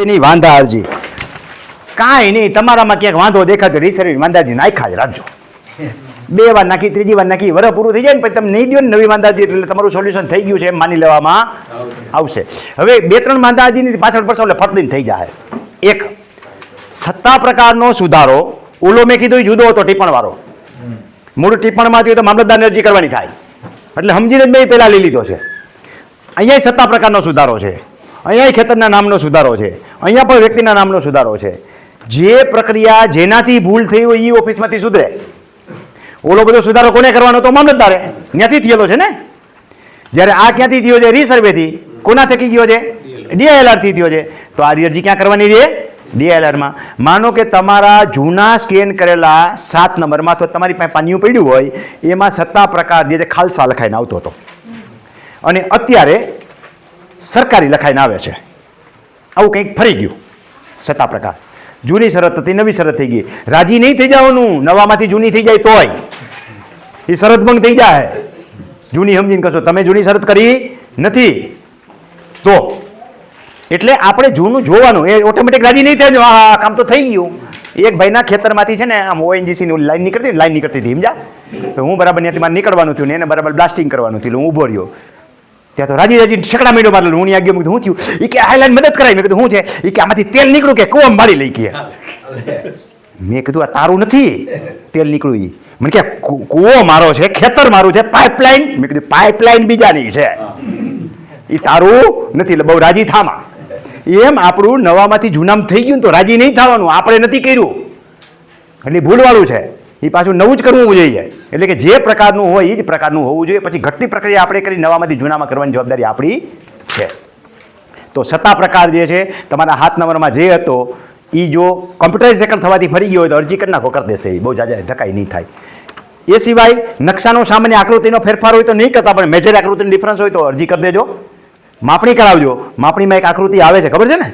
ની વાંધા અરજી કાંઈ નહીં, તમારામાં ક્યાંક વાંધો દેખાતો રીસર્વી વાંધાજી નાખા જ રાખજો. બે વાર નાખી, ત્રીજી વાર નાખી વર પૂરું થઈ જાય ને પછી તમે નહીં દો ને નવી વાંધાજી એટલે તમારું સોલ્યુશન થઈ ગયું છે એમ માની લેવામાં આવશે. હવે બે ત્રણ વાંધાજીની પાછળ પડશો એટલે ફટદીને થઈ જાય એક, સત્તા પ્રકારનો સુધારો. ઓલો મેં કીધું જુદો હતો ટીપણવાળો મૂળ ટીપણમાં હોય તો મામલતદારની અરજી કરવાની થાય. એટલે સમજીને જ મેં પહેલાં લઈ લીધો છે. અહીંયા સત્તા પ્રકારનો સુધારો છે. અહીંયા ખેતરના નામનો સુધારો છે. અહીંયા પણ વ્યક્તિના નામનો સુધારો છે. જે પ્રક્રિયા જેનાથી ભૂલ થઈ હોય એ ઓફિસમાંથી સુધરે. ઓલો બધો સુધારો કોને કરવાનો તો મામલતદારે. ત્યાંથી થયેલો છે ને? જ્યારે આ ક્યાંથી થયો છે? રીસર્વેથી. કોના થકી ગયો છે? ડીઆઈએલઆરથી થયો છે. તો આ અરજી ક્યાં કરવાની રહે ડીઆઈએલઆરમાં. માનો કે તમારા જૂના સ્કેન કરેલા સાત નંબરમાં, અથવા તમારી પાસે પાનિયું પડ્યું હોય, એમાં સત્તા પ્રકાર જે ખાલસા લખાઈને આવતો હતો. અને અત્યારે સરકારી લખાઈને આવે છે. આવું કંઈક ફરી ગયું. સત્તા પ્રકાર. જૂની શરત હતી નવી શરત થઈ ગઈ. રાજી નહીં થઈ જવાનું. નવામાંથી જૂની થઈ જાય તોય. એ શરત ભંગ થઈ જાય. જૂની સમજીને કશો તમે જૂની શરત કરી નથી. તો? એટલે આપણે જૂનું જોવાનું એ ઓટોમેટિક રાજી નહીં થાય. હા, કામ તો થઈ ગયું. એક ભાઈના ખેતરમાંથી છે ને આમ ઓએનજીસીની લાઈન નીકળતી લાઈન નીકળતી હતી સમજા હું બરાબર ત્યાંથી મારે નીકળવાનું થયું ને એને બરાબર બ્લાસ્ટિંગ કરવાનું થયું હું ઊભો રહ્યો. ત્યાં તો રાજી રાજી છકડા મીડો મારેલો. હું ત્યાં ગયો હું થયું? એ કે, આ લાઈન મદદ કરાય મેં કીધું શું છે? એ કે, આમાંથી તેલ નીકળ્યું કે કુવા મારી લઈ કે મેં કીધું, આ તારું નથી. તેલ નીકળ્યું એ મને કે કૂવો મારો છે, ખેતર મારું છે, પાઇપલાઇન? મેં કીધું, પાઇપલાઇન બીજાની છે. એ તારું નથી, એટલે બહુ રાજી થામાં. એમ આપણું નવામાંથી જૂનામાં થઈ ગયું તો રાજી નહીં થવાનું. આપણે નથી કર્યું. એટલે ભૂલવાળું છે. એ પાછું નવું જ કરવું જોઈએ એટલે કે જે પ્રકારનું હોય એ જ પ્રકારનું હોવું જોઈએ. પછી ઘટતી પ્રક્રિયા આપણે કરી, નવામાંથી જૂનામાં કરવાની જવાબદારી આપણી છે. તો સત્તા પ્રકાર જે છે, તમારા હાથ નંબરમાં જે હતો એ જો કોમ્પ્યુટરાઇઝ રેકર્ડ થવાથી ફરી ગયો હોય તો અરજી કરી નાખો, કરી દેશે બહુ જાજા ધકાઈ નહીં થાય. એ સિવાય નકશાનો સામાન્ય આકૃતિનો ફેરફાર હોય તો નહીં કરતા, પણ મેજર આકૃતિનો ડિફરન્સ હોય તો અરજી કરી દેજો. માપણી કરાવજો. માપણીમાં એક આકૃતિ આવે છે, ખબર છે ને?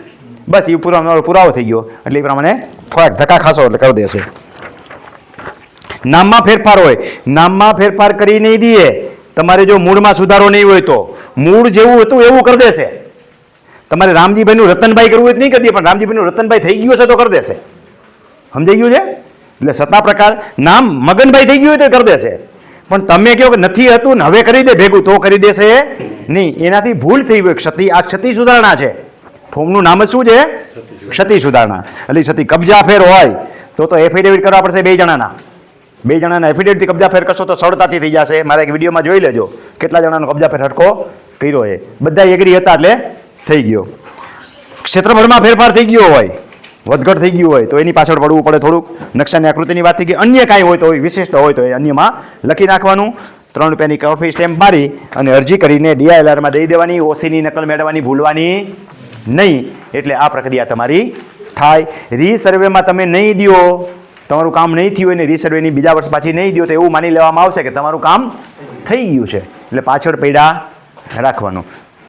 બસ એ પૂરા પુરાવો થઈ ગયો. એટલે એ પ્રમાણે થોડાક ધક્કા ખાશો એટલે કરી દેશે. નામમાં ફેરફાર હોય. નામમાં ફેરફાર કરી નહીં દઈએ. તમારે જો મૂળમાં સુધારો નહીં હોય તો. મૂળ જેવું હતું એવું કરી દેશે. તમારે રામજીભાઈનું રતનભાઈ કરવું હોય તો નહીં કરી દે પણ રામજીભાઈનું રતનભાઈ થઈ ગયું છે તો કરી દેશે. સમજાઈ ગયું છે? એટલે સત્તા પ્રકાર નામ મગનભાઈ થઈ ગયું હોય તો કરી દેશે. પણ તમે કહો કે નથી હતું ને હવે કરી દે ભેગું તો કરી દેશે. નહીં એનાથી ભૂલ થઈ હોય ક્ષતિ આ ક્ષતિ સુધારણા છે. ફોર્મનું નામ શું છે? ક્ષતિ સુધારણા. એટલે ક્ષતિ કબજા ફેર હોય તો તો એફિડેવિટ કરવા પડશે બે જણાના. બે જણાના એફિડેવિટથી કબજા ફેર કરશો તો સરળતાથી થઈ જશે. મારા એક વિડીયોમાં જોઈ લેજો. કેટલા જણાનો કબજા ફેર હટકો કર્યો એ. બધા એગ્રી હતા એટલે થઈ ગયો. ક્ષેત્રફળમાં ફેરફાર થઈ ગયો હોય, વધઘટ થઈ ગયું હોય, તો એની પાછળ પડવું પડે થોડુંક. નકશાની આકૃતિની વાત થઈ ગઈ. અન્ય કાંઈ હોય તો વિશિષ્ટ હોય તો એ અન્યમાં લખી નાખવાનું. ત્રણ રૂપિયાની કોફી સ્ટેમ્પ મારી અને અરજી કરીને ડીઆઈએલઆરમાં દઈ દેવાની. ઓસીની નકલ મેળવવાની, ભૂલવાની નહીં. એટલે આ પ્રક્રિયા તમારી થાય. રીસર્વેમાં તમે નહીં દો તમારું કામ નહીં થયું હોય ને રીસર્વેની બીજા વર્ષ પાછી નહીં દો તો એવું માની લેવામાં આવશે કે તમારું કામ થઈ ગયું છે. એટલે પાછળ પૈડા રાખવાનું.